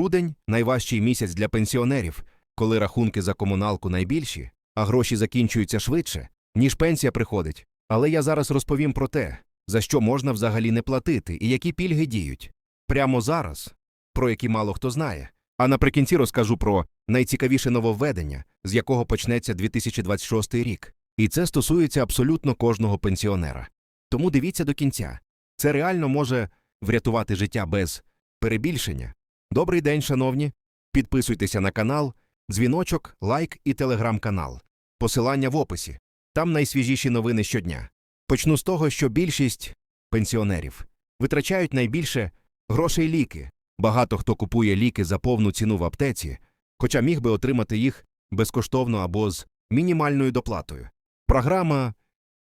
Грудень найважчий місяць для пенсіонерів, коли рахунки за комуналку найбільші, а гроші закінчуються швидше, ніж пенсія приходить. Але я зараз розповім про те, за що можна взагалі не платити і які пільги діють. Прямо зараз, про які мало хто знає. А наприкінці розкажу про найцікавіше нововведення, з якого почнеться 2026 рік. І це стосується абсолютно кожного пенсіонера. Тому дивіться до кінця. Це реально може врятувати життя без перебільшення. Добрий день, шановні. Підписуйтеся на канал, дзвіночок, лайк і телеграм-канал. Посилання в описі. Там найсвіжіші новини щодня. Почну з того, що більшість пенсіонерів витрачають найбільше грошей ліки. Багато хто купує ліки за повну ціну в аптеці, хоча міг би отримати їх безкоштовно або з мінімальною доплатою. Програма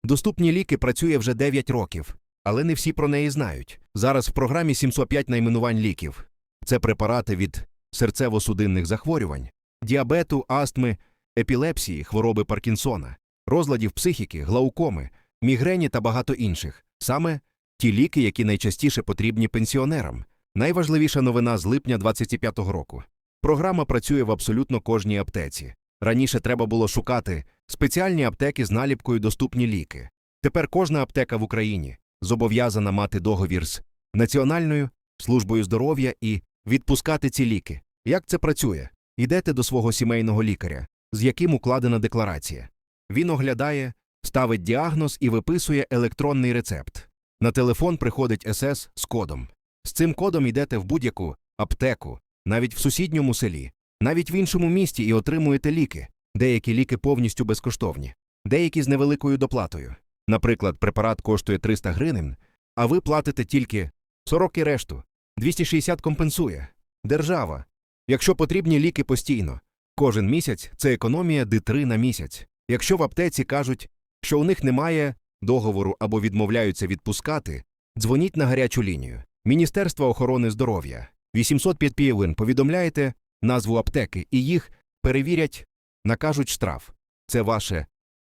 Доступні ліки працює вже 9 років, але не всі про неї знають. Зараз в програмі 705 найменувань ліків. Це препарати від серцево-судинних захворювань, діабету, астми, епілепсії, хвороби Паркінсона, розладів психіки, глаукоми, мігрені та багато інших. Саме ті ліки, які найчастіше потрібні пенсіонерам. Найважливіша новина з липня 25-го року. Програма працює в абсолютно кожній аптеці. Раніше треба було шукати спеціальні аптеки з наліпкою доступні ліки. Тепер кожна аптека в Україні зобов'язана мати договір з Національною службою здоров'я і відпускати ці ліки. Як це працює? Йдете до свого сімейного лікаря, з яким укладена декларація. Він оглядає, ставить діагноз і виписує електронний рецепт. На телефон приходить СС з кодом. З цим кодом йдете в будь-яку аптеку, навіть в сусідньому селі, навіть в іншому місті і отримуєте ліки. Деякі ліки повністю безкоштовні, деякі з невеликою доплатою. Наприклад, препарат коштує 300 гривень, а ви платите тільки 40 і решту. 260 компенсує. Держава. Якщо потрібні ліки постійно. Кожен місяць це економія Д3 на місяць. Якщо в аптеці кажуть, що у них немає договору або відмовляються відпускати, дзвоніть на гарячу лінію. Міністерство охорони здоров'я. 805 півин повідомляєте назву аптеки і їх перевірять, накажуть штраф. Це ваше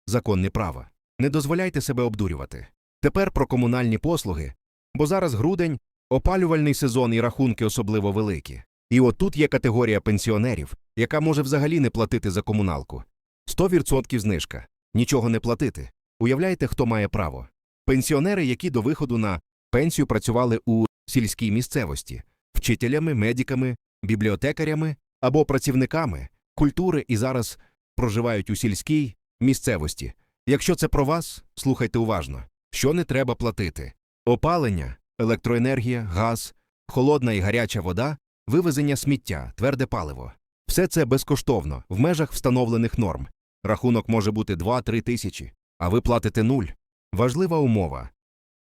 законне право. Не дозволяйте себе обдурювати. Тепер про комунальні послуги, бо зараз грудень, опалювальний сезон і рахунки особливо великі. І от тут є категорія пенсіонерів, яка може взагалі не платити за комуналку. 100% знижка. Нічого не платити. Уявляєте, хто має право? Пенсіонери, які до виходу на пенсію працювали у сільській місцевості, вчителями, медиками, бібліотекарями або працівниками культури і зараз проживають у сільській місцевості. Якщо це про вас, слухайте уважно, що не треба платити: опалення, електроенергія, газ, холодна і гаряча вода, вивезення сміття, тверде паливо. Все це безкоштовно, в межах встановлених норм. Рахунок може бути 2-3 тисячі, а ви платите нуль. Важлива умова.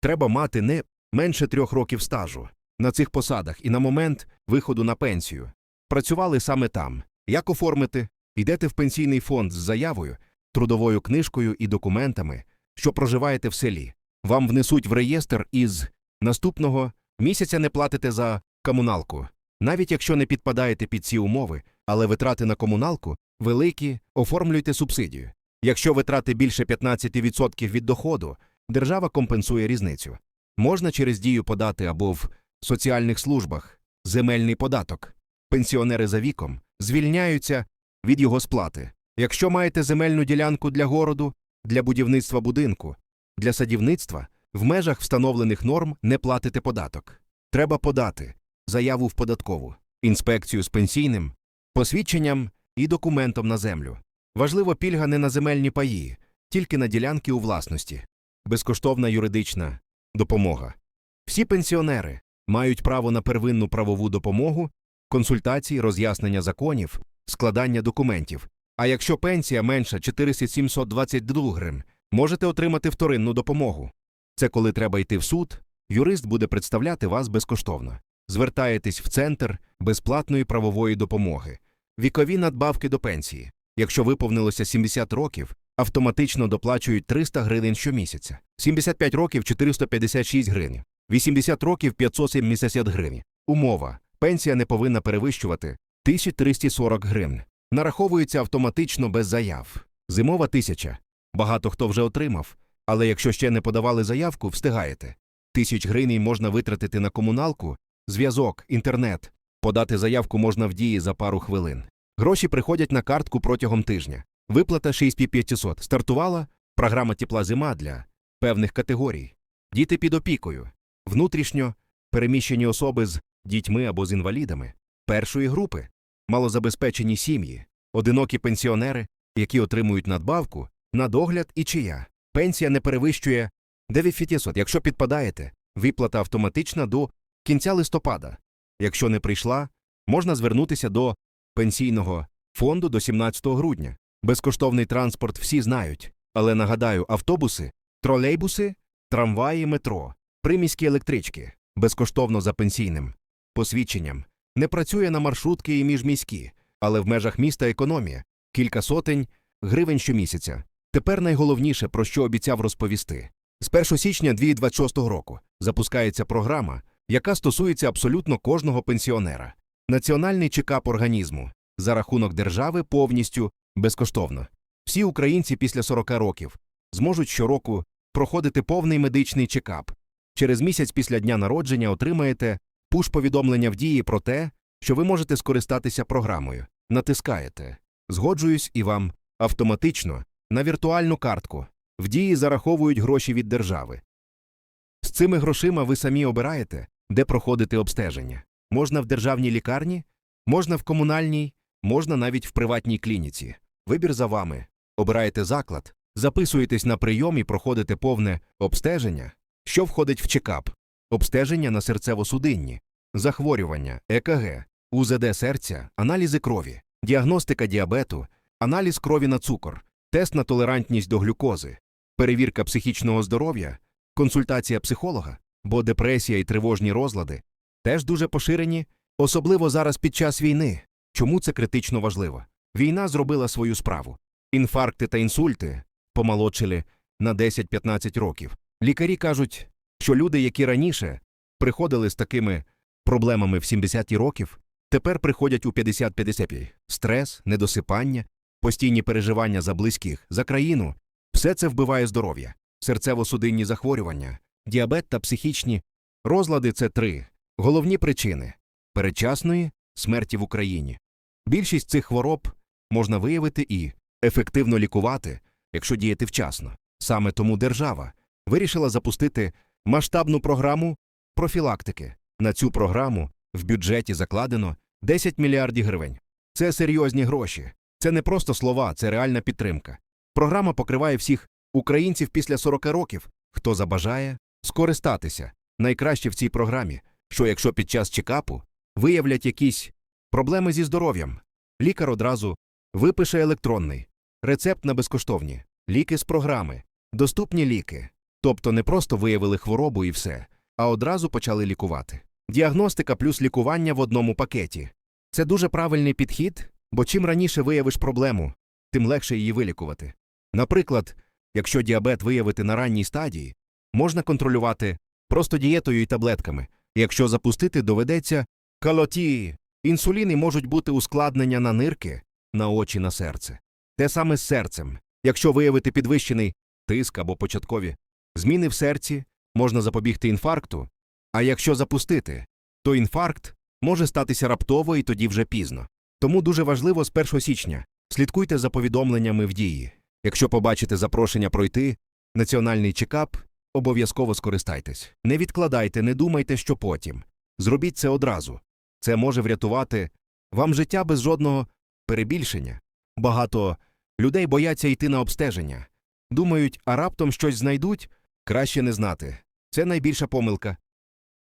Треба мати не менше трьох років стажу на цих посадах і на момент виходу на пенсію. Працювали саме там. Як оформити? Йдете в пенсійний фонд з заявою, трудовою книжкою і документами, що проживаєте в селі. Вам внесуть в реєстр із наступного місяця не платите за комуналку. Навіть якщо не підпадаєте під ці умови, але витрати на комуналку великі, оформлюйте субсидію. Якщо витрати більше 15% від доходу, держава компенсує різницю. Можна через дію подати або в соціальних службах земельний податок. Пенсіонери за віком звільняються від його сплати. Якщо маєте земельну ділянку для городу, для будівництва будинку, для садівництва, в межах встановлених норм не платите податок. Треба подати заяву в податкову, інспекцію з пенсійним, посвідченням і документом на землю. Важливо пільга не на земельні паї, тільки на ділянки у власності, безкоштовна юридична допомога. Всі пенсіонери мають право на первинну правову допомогу, консультації, роз'яснення законів, складання документів. А якщо пенсія менша 4722 гривень, можете отримати вторинну допомогу. Це коли треба йти в суд, юрист буде представляти вас безкоштовно. Звертаєтесь в центр безплатної правової допомоги, вікові надбавки до пенсії. Якщо виповнилося 70 років, автоматично доплачують 300 гривень щомісяця, 75 років 456 гривень, 80 років 570 гривень. Умова. Пенсія не повинна перевищувати 1340 гривень. Нараховується автоматично без заяв. Зимова тисяча. Багато хто вже отримав. Але якщо ще не подавали заявку, встигаєте. Тисяч гривень можна витратити на комуналку, зв'язок, інтернет, Подати заявку можна в дії за пару хвилин. Гроші приходять на картку протягом тижня. Виплата 6500. Стартувала програма тепла зима для певних категорій. Діти під опікою, внутрішньо переміщені особи з дітьми або з інвалідами, першої групи, малозабезпечені сім'ї, одинокі пенсіонери, які отримують надбавку, на догляд і чия. Пенсія не перевищує 9500. Якщо підпадаєте, виплата автоматична до кінця листопада. Якщо не прийшла, можна звернутися до пенсійного фонду до 17 грудня. Безкоштовний транспорт всі знають, але нагадаю, автобуси, тролейбуси, трамваї, метро, приміські електрички безкоштовно за пенсійним посвідченням. Не працює на маршрутки і міжміські, але в межах міста економія кілька сотень гривень щомісяця. Тепер найголовніше, про що обіцяв розповісти. З 1 січня 2026 року запускається програма, яка стосується абсолютно кожного пенсіонера. Національний чекап організму за рахунок держави повністю безкоштовно. Всі українці після 40 років зможуть щороку проходити повний медичний чекап. Через місяць після дня народження отримаєте пуш-повідомлення в дії про те, що ви можете скористатися програмою. Натискаєте Згоджуюсь і вам автоматично на віртуальну картку. В дії зараховують гроші від держави. З цими грошима ви самі обираєте, де проходити обстеження. Можна в державній лікарні, можна в комунальній, можна навіть в приватній клініці. Вибір за вами. Обираєте заклад, записуєтесь на прийом і проходите повне обстеження, що входить в чекап, обстеження на серцево-судинні, захворювання, ЕКГ, УЗД серця, аналізи крові, діагностика діабету, аналіз крові на цукор, тест на толерантність до глюкози, перевірка психічного здоров'я, консультація психолога, бо депресія і тривожні розлади теж дуже поширені, особливо зараз під час війни. Чому це критично важливо? Війна зробила свою справу. Інфаркти та інсульти помолодшили на 10-15 років. Лікарі кажуть, що люди, які раніше приходили з такими проблемами в 70 років, тепер приходять у 50-55. Стрес, недосипання, постійні переживання за близьких, за країну все це вбиває здоров'я, серцево-судинні захворювання, діабет та психічні розлади це три головні причини передчасної смерті в Україні. Більшість цих хвороб можна виявити і ефективно лікувати, якщо діяти вчасно. Саме тому держава вирішила запустити масштабну програму профілактики. На цю програму в бюджеті закладено 10 мільярдів гривень. Це серйозні гроші. Це не просто слова, це реальна підтримка. Програма покриває всіх українців після 40 років, хто забажає скористатися. Найкраще в цій програмі, що якщо під час чекапу виявлять якісь проблеми зі здоров'ям, лікар одразу випише електронний рецепт на безкоштовні ліки з програми, доступні ліки. Тобто не просто виявили хворобу і все, а одразу почали лікувати. Діагностика плюс лікування в одному пакеті. Це дуже правильний підхід, бо чим раніше виявиш проблему, тим легше її вилікувати. Наприклад, якщо діабет виявити на ранній стадії, можна контролювати просто дієтою і таблетками. Якщо запустити, доведеться калотії. Інсуліни можуть бути ускладнення на нирки, на очі, на серце. Те саме з серцем. Якщо виявити підвищений тиск або початкові зміни в серці, можна запобігти інфаркту. А якщо запустити, то інфаркт може статися раптово і тоді вже пізно. Тому дуже важливо з 1 січня слідкуйте за повідомленнями в дії. Якщо побачите запрошення пройти національний чекап, обов'язково скористайтесь. Не відкладайте, не думайте, що потім. Зробіть це одразу. Це може врятувати вам життя без жодного перебільшення. Багато людей бояться йти на обстеження. Думають, а раптом щось знайдуть, краще не знати. Це найбільша помилка.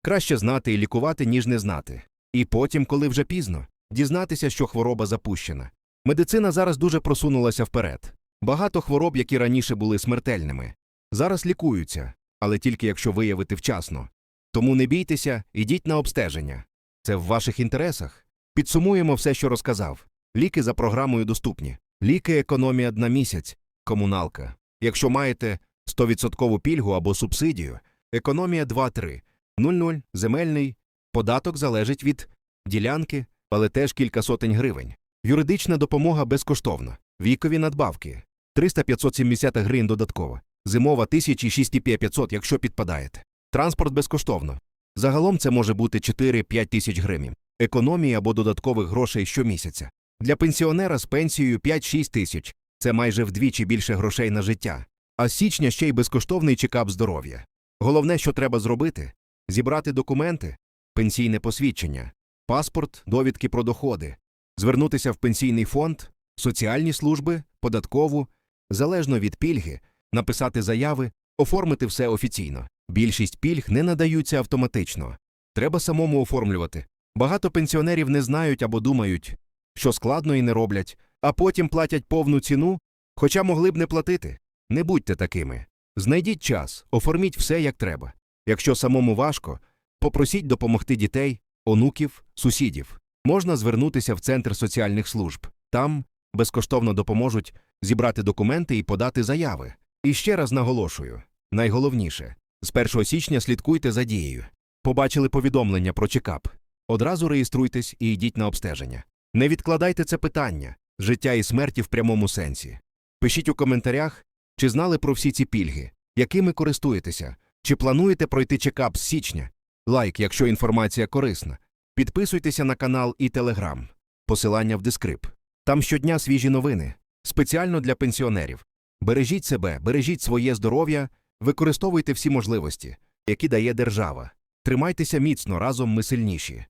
Краще знати і лікувати, ніж не знати. І потім, коли вже пізно, дізнатися, що хвороба запущена. Медицина зараз дуже просунулася вперед. Багато хвороб, які раніше були смертельними, зараз лікуються, але тільки якщо виявити вчасно. Тому не бійтеся, ідіть на обстеження. Це в ваших інтересах. Підсумуємо все, що розказав. Ліки за програмою доступні. Ліки економія на місяць, комуналка. Якщо маєте 100% пільгу або субсидію, економія 2-3. 0,0 земельний, податок залежить від ділянки, але теж кілька сотень гривень. Юридична допомога безкоштовна. Вікові надбавки 300-570 гривень додатково. Зимова 1006,500, якщо підпадаєте. Транспорт безкоштовно. Загалом це може бути 4-5 тисяч гривень. економії або додаткових грошей щомісяця. Для пенсіонера з пенсією 5-6 тисяч це майже вдвічі більше грошей на життя. А з січня ще й безкоштовний чекап здоров'я. Головне, що треба зробити зібрати документи, пенсійне посвідчення, паспорт, довідки про доходи, звернутися в пенсійний фонд, соціальні служби, податкову, залежно від пільги, написати заяви, оформити все офіційно. Більшість пільг не надаються автоматично. Треба самому оформлювати. Багато пенсіонерів не знають або думають, що складно і не роблять, а потім платять повну ціну, хоча могли б не платити. Не будьте такими. Знайдіть час, оформіть все як треба. Якщо самому важко, попросіть допомогти дітей, онуків, сусідів. Можна звернутися в Центр соціальних служб. Там безкоштовно допоможуть зібрати документи і подати заяви. І ще раз наголошую: найголовніше з 1 січня слідкуйте за дією. Побачили повідомлення про чекап. Одразу реєструйтесь і йдіть на обстеження. Не відкладайте це питання життя і смерті в прямому сенсі. Пишіть у коментарях, чи знали про всі ці пільги, якими користуєтеся, чи плануєте пройти чекап з січня. Лайк, якщо інформація корисна. Підписуйтеся на канал і Телеграм. Посилання в дескрип. Там щодня свіжі новини, спеціально для пенсіонерів. Бережіть себе, бережіть своє здоров'я, використовуйте всі можливості, які дає держава. Тримайтеся міцно, разом ми сильніші.